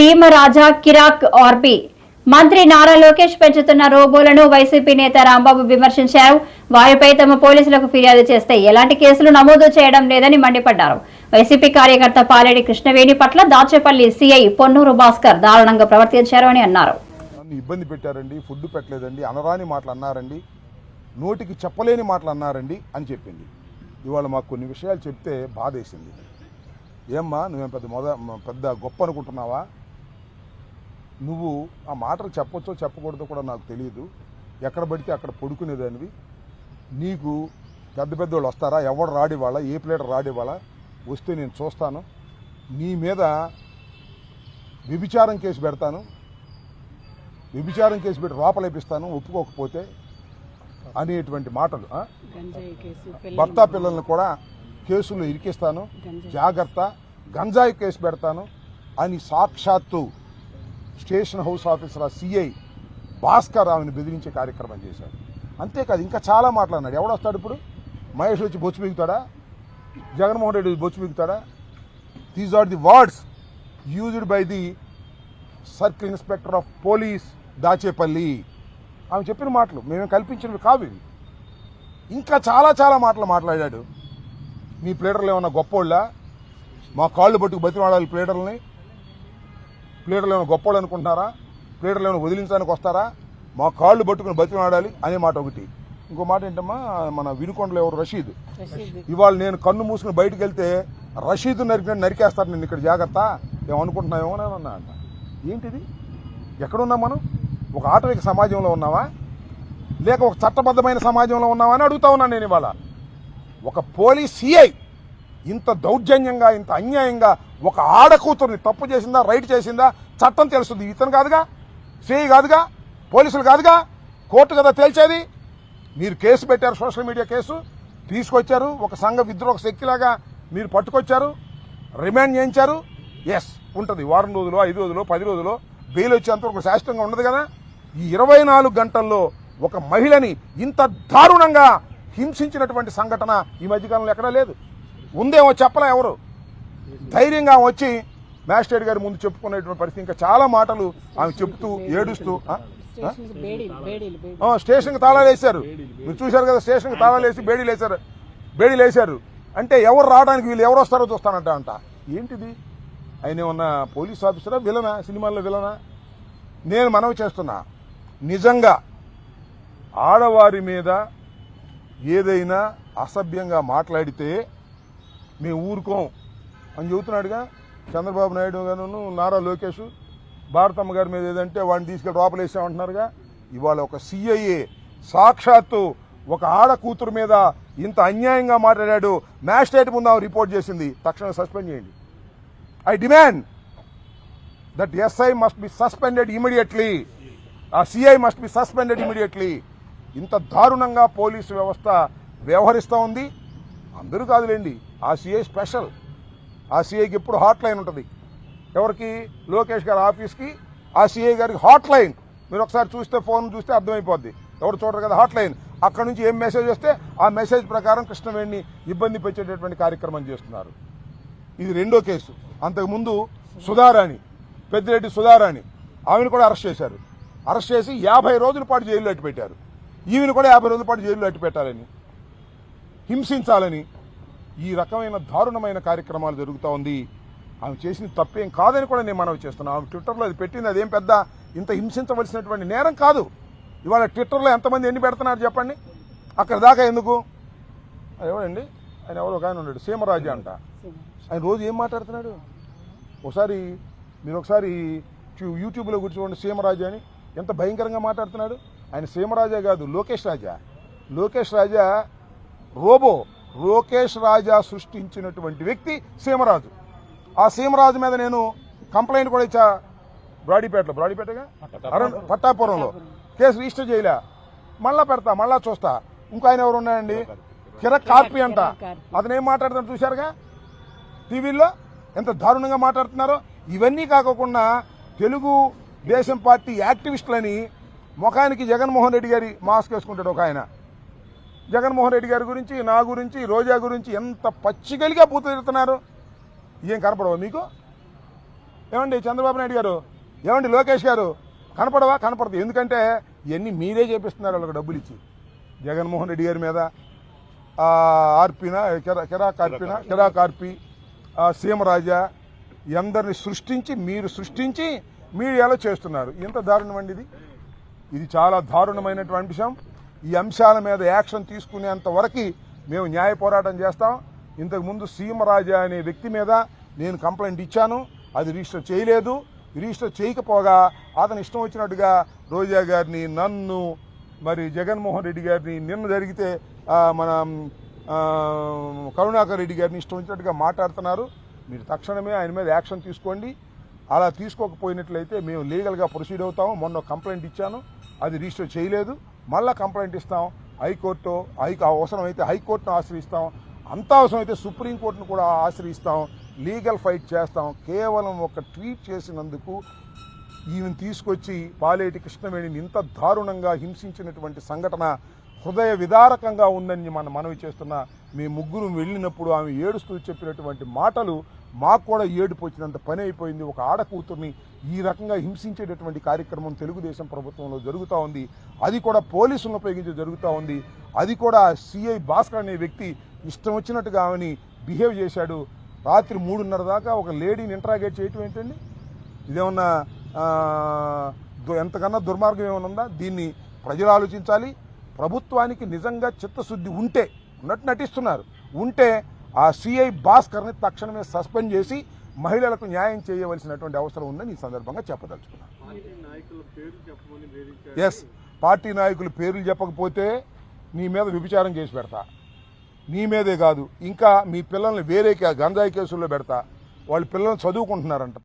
సీమ రాజా కిరాక్ ఆర్పి. మంత్రి నారా లోకేష్ పెంచుతున్న రోబోలను వైసీపీ నేత రాంబాబు విమర్శించారు. వారిపై తమ పోలీసులకు ఫిర్యాదు చేస్తే ఎలాంటి కేసులు నమోదు చేయడం లేదని మండిపడ్డారు. వైసీపీ కార్యకర్త పాలేడి కృష్ణవేణి పట్ల దాచేపల్లి సీఐ పొన్నూరు భాస్కర్ దారుణంగా ప్రవర్తించారు అని అన్నారు. ఇబ్బంది పెట్టారండి ఫుడ్ పెట్టలేదండి అనరాని మాటలు అన్నారండి నోటికి చెప్పలేని మాటలు అన్నారండి అని చెప్పింది. ఇవాళ మాకు కొన్ని విషయాలు చెప్తే బాధేసింది. ఏమ్మా నువ్వేం పెద్ద మొద పెద్ద గొప్ప అనుకుంటున్నావా? నువ్వు ఆ మాటలు చెప్పొచ్చో చెప్పకూడదో కూడా నాకు తెలియదు ఎక్కడ పడితే అక్కడ పడుకునేదానివి. నీకు పెద్ద పెద్ద వాళ్ళు వస్తారా? ఎవడు రాడివాళ్ళ? ఏ ప్లేటర్ రాడివాళ్ళ? వస్తే నేను చూస్తాను. నీ మీద వ్యభిచారం కేసు పెడతాను. వ్యభిచారం కేసు పెట్టి లోపలేపిస్తాను ఒప్పుకోకపోతే అనేటువంటి మాటలు భర్త పిల్లల్ని కూడా కేసులు ఇరికిస్తాను. జాగ్రత్త. గంజాయి కేసు పెడతాను. అని సాక్షాత్తు station house officer CI Bhaskar ఆమెను బెదిరించే కార్యక్రమం చేశాడు. అంతేకాదు ఇంకా చాలా మాట్లాడినాడు. ఎవడొస్తాడు ఇప్పుడు? మహేష్ వచ్చి బొచ్చు మిగుతాడా జగన్మోహన్ రెడ్డి బొచ్చు మిగుతాడా these are the words used by the circle inspector of police Dachepalli ఆమె చెప్పిన మాటలు మేము కల్పించినవి కావు ఇవి. ఇంకా చాలా చాలా మాటలు మాట్లాడాడు. మీ ప్లేడర్లు ఏమన్నా గొప్పోళ్ళ? మా కాళ్ళు పట్టుకు బతిమాడాలి ప్లేడర్లని. ప్లేడర్లు ఏమైనా గొప్పోళ్ళు అనుకుంటున్నారా? ప్లేడర్లు ఏమైనా వదిలించడానికి వస్తారా? మా కాళ్ళు పట్టుకుని బతిమాడాలి అనే మాట ఒకటి. ఇంకో మాట ఏంటమ్మా? మన వినుకొండలో ఎవరు? రషీద్. ఇవాళ నేను కన్ను మూసుకుని బయటకు వెళ్తే రషీద్ నరికి నరికేస్తారు నేను ఇక్కడ జాగ్రత్త. ఏమనుకుంటున్నావేమో అని అన్నా. అంట ఏంటిది? ఎక్కడున్నాం మనం? ఒక ఆటవిక సమాజంలో ఉన్నావా? లేక ఒక చట్టబద్ధమైన సమాజంలో ఉన్నావా అని అడుగుతా ఉన్నాను నేను ఇవాళ. ఒక పోలీస్ సిఐ ఇంత దౌర్జన్యంగా ఇంత అన్యాయంగా ఒక ఆడకూతుర్ని తప్పు చేసిందా రైట్ చేసిందా చట్టం తెలుస్తుంది. ఇతను కాదుగా సిఐ కాదుగా పోలీసులు కాదుగా కోర్టు కదా తేల్చేది. మీరు కేసు పెట్టారు సోషల్ మీడియా కేసు తీసుకొచ్చారు ఒక సంఘ విద్రోహ శక్తిలాగా మీరు పట్టుకొచ్చారు రిమాండ్ చేయించారు. ఎస్ ఉంటుంది. వారం రోజులు ఐదు రోజులు పది రోజులు బెయిల్ వచ్చేంత వరకు శాశ్వతంగా ఉండదు కదా. ఈ ఇరవై నాలుగు గంటల్లో ఒక మహిళని ఇంత దారుణంగా హింసించినటువంటి సంఘటన ఈ మధ్యకాలంలో ఎక్కడా లేదు. ఉందేమో చెప్పలే ఎవరు. ధైర్యంగా వచ్చి మ్యాజిస్ట్రేట్ గారి ముందు చెప్పుకునేటువంటి పరిస్థితి. ఇంకా చాలా మాటలు ఆమె చెప్తూ ఏడుస్తూ స్టేషన్కి తాళాలు వేశారు మీరు చూశారు కదా స్టేషన్కి తాళాలు వేసి బేడీలు వేశారు. బేడీలు వేశారు. అంటే ఎవరు రావడానికి వీళ్ళు ఎవరు వస్తారో చూస్తానంట అంట ఏంటిది? ఆయన ఏమన్నా పోలీస్ ఆఫీసరా విలనా? సినిమాల్లో విలనా? నేను మనవి చేస్తున్నా. నిజంగా ఆడవారి మీద ఏదైనా అసభ్యంగా మాట్లాడితే మేము ఊరుకోం. అని చెబుతున్నాడుగా. చంద్రబాబు నాయుడు గాను నారా లోకేష్ భారతమ్మ గారి మీద ఏదంటే వాడిని తీసుకెళ్ళి లోపలేసామంటున్నారుగా ఇవాళ ఒక సిఐఏ సాక్షాత్తు ఒక ఆడ కూతురు మీద ఇంత అన్యాయంగా మాట్లాడాడు. మ్యాజిస్ట్రేట్ ముందు ఆమె రిపోర్ట్ చేసింది. తక్షణం సస్పెండ్ చేయండి. I demand that SI must be suspended immediately. ఆ CI must be suspended immediately. ఇంత దారుణంగా పోలీసు వ్యవస్థ వ్యవహరిస్తూ ఉంది. అందరూ కాదులేండి. ఆ సిఐ స్పెషల్. ఆ సిఐకి ఎప్పుడు హాట్ లైన్ ఉంటుంది. ఎవరికి? లోకేష్ గారి ఆఫీస్కి ఆ సిఐ గారికి హాట్ లైన్ మీరు ఒకసారి చూస్తే ఫోన్ చూస్తే అర్థమైపోద్ది. ఎవరు చూడరు కదా హాట్ లైన్ అక్కడ నుంచి ఏం మెసేజ్ వస్తే ఆ మెసేజ్ ప్రకారం కృష్ణవేణిని ఇబ్బంది పెట్టేటటువంటి కార్యక్రమం చేస్తున్నారు. ఇది రెండో కేసు. అంతకుముందు సుధారాణి పెద్దిరెడ్డి సుధారాణి ఆమెను కూడా అరెస్ట్ చేశారు. అరెస్ట్ చేసి యాభై రోజుల పాటు జైల్లో అట్టు పెట్టారు ఈమెను కూడా యాభై రోజుల పాటు జైల్లో అట్టు పెట్టాలని హింసించాలని ఈ రకమైన దారుణమైన కార్యక్రమాలు జరుగుతూ ఉంది. ఆమె చేసిన తప్పేం కాదని కూడా నేను మనవి చేస్తున్నాను ఆమె ట్విట్టర్లో అది పెట్టింది అదేం పెద్ద ఇంత హింసించవలసినటువంటి నేరం కాదు. ఇవాళ ట్విట్టర్లో ఎంతమంది ఎన్ని పెడుతున్నారు చెప్పండి? అక్కడ దాకా ఎందుకు? అది ఎవరండి? ఆయన ఎవరో ఒక ఆయన ఉన్నాడు సీమరాజు అంట. ఆయన రోజు ఏం మాట్లాడుతున్నాడు? ఒకసారి మీరు ఒకసారి యూట్యూబ్లో కూర్చోండి సీమరాజా అని. ఎంత భయంకరంగా మాట్లాడుతున్నాడు. ఆయన సీమరాజా కాదు లోకేష్ రాజా. లోకేష్ రాజా రోబో. లోకేష్ రాజా సృష్టించినటువంటి వ్యక్తి సీమరాజు. ఆ సీమరాజు మీద నేను కంప్లైంట్ కూడా ఇచ్చా బ్రాడీపేటలో. బ్రాడీపేటగా? అరుణ్ పట్టాపురంలో. కేసు రిజిస్టర్ చేయలే. మళ్ళా పెడతా మళ్ళా చూస్తా. ఇంకో ఆయన ఎవరు ఉన్నాయండి కిరక్ కార్పి అంట. అతను ఏం మాట్లాడుతాడు చూశారుగా? టీవీల్లో ఎంత దారుణంగా మాట్లాడుతున్నారో. ఇవన్నీ కాకోకుండా తెలుగు దేశం పార్టీ యాక్టివిస్టులని ముఖానికి జగన్మోహన్ రెడ్డి గారి మాస్క్ వేసుకుంటాడు ఒక ఆయన. జగన్మోహన్ రెడ్డి గారి గురించి నా గురించి రోజా గురించి ఎంత పచ్చిగలిగా పూతుతున్నారు ఏం కనపడవా మీకు? ఏమండి చంద్రబాబు నాయుడు గారు? ఏమండి లోకేష్ గారు? కనపడవా? కనపడదు. ఎందుకంటే ఇవన్నీ మీరే చేపిస్తున్నారు వాళ్ళకి డబ్బులు ఇచ్చి. జగన్మోహన్ రెడ్డి గారి మీద ఆర్పిన కిరా కిరా కార్పిన కిరా కార్పి సీమరాజా ఎందరిని సృష్టించి మీరు సృష్టించి మీడియాలో చేస్తున్నారు. ఎంత దారుణం అండి ఇది. ఇది చాలా దారుణమైనటువంటి అంశం ఈ అంశాల మీద యాక్షన్ తీసుకునేంత వరకు మేము న్యాయ పోరాటం చేస్తాం. ఇంతకుముందు సీమరాజా అనే వ్యక్తి మీద నేను కంప్లైంట్ ఇచ్చాను. అది రిజిస్టర్ చేయలేదు. రిజిస్టర్ చేయకపోగా అతను ఇష్టం వచ్చినట్టుగా రోజా గారిని నన్ను మరి జగన్మోహన్ రెడ్డి గారిని నిన్న జరిగితే మన కరుణాకర్ రెడ్డి గారిని ఇష్టం వచ్చినట్టుగా మాట్లాడుతున్నారు. మీరు తక్షణమే ఆయన మీద యాక్షన్ తీసుకోండి. అలా తీసుకోకపోయినట్లయితే మేము లీగల్గా ప్రొసీడ్ అవుతాము. మొన్న కంప్లైంట్ ఇచ్చాను. అది రిజిస్టర్ చేయలేదు. మళ్ళా కంప్లైంట్ ఇస్తాం. హైకోర్టు హై అవసరమైతే హైకోర్టును ఆశ్రయిస్తాం. అంత అవసరమైతే సుప్రీంకోర్టును కూడా ఆశ్రయిస్తాం. లీగల్ ఫైట్ చేస్తాం. కేవలం ఒక ట్వీట్ చేసినందుకు ఈమెను తీసుకొచ్చి పాలేటి కృష్ణవేణిని ఇంత దారుణంగా హింసించినటువంటి సంఘటన హృదయ విదారకంగా ఉందని మనం మనవి చేస్తున్న మీ ముగ్గురు వెళ్ళినప్పుడు ఆమె ఏడుస్తూ చెప్పినటువంటి మాటలు మాకు కూడా ఏడుపు వచ్చినంత పని అయిపోయింది. ఒక ఆడకూతుర్ని ఈ రకంగా హింసించేటటువంటి కార్యక్రమం తెలుగుదేశం ప్రభుత్వంలో జరుగుతూ ఉంది. అది కూడా పోలీసులను ఉపయోగించి జరుగుతూ ఉంది. అది కూడా సిఐ భాస్కర్ అనే వ్యక్తి ఇష్టం వచ్చినట్టుగా ఆమెని బిహేవ్ చేశాడు. రాత్రి మూడున్నర దాకా ఒక లేడీని ఇంట్రాగేట్ చేయటం ఏంటండి? ఇదేమన్నా దు- ఎంతకన్నా దుర్మార్గం ఏమైనా ఉందా? దీన్ని ప్రజలు ఆలోచించాలి. ప్రభుత్వానికి నిజంగా చిత్తశుద్ధి ఉంటే ఉన్నట్టు నటిస్తున్నారు. ఉంటే ఆ సిఐ భాస్కర్ని తక్షణమే సస్పెండ్ చేసి మహిళలకు న్యాయం చేయవలసినటువంటి అవసరం ఉందని ఈ సందర్భంగా చెప్పదలుచుకున్నాను. ఎస్ పార్టీ నాయకుల పేర్లు చెప్పకపోతే నీ మీద విభిచారం చేసి పెడతా. నీ మీదే కాదు ఇంకా మీ పిల్లల్ని వేరే గంజాయి కేసుల్లో పెడతా. వాళ్ళ పిల్లల్ని చదువుకుంటున్నారంట.